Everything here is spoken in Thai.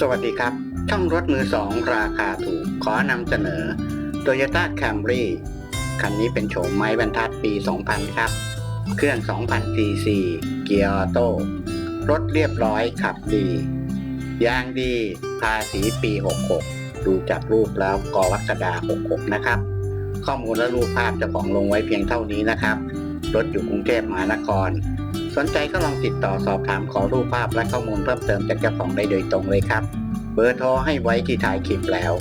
สวัสดีครับ ช่องรถมือสองราคาถูก ขอนำเสนอ Toyota Camry คันนี้เป็นโฉมไม้บรรทัดปี 2000 ครับ เครื่อง 2000 cc เกียร์ออโต้รถเรียบร้อยขับดี ยางดีภาษีปี 66 ดูจากรูปแล้วกรกฎา66 นะครับ ข้อมูลและรูปภาพจ้าของลงไว้เพียงเท่านี้นะครับ รถอยู่กรุงเทพมหานคร สนใจก็ลองติดต่อสอบถามขอรูปภาพและข้อมูลเพิ่มเติมจากเจ้าของได้โดยตรงเลยครับ เบอร์โทรให้ไว้ที่ท้ายคลิปแล้ว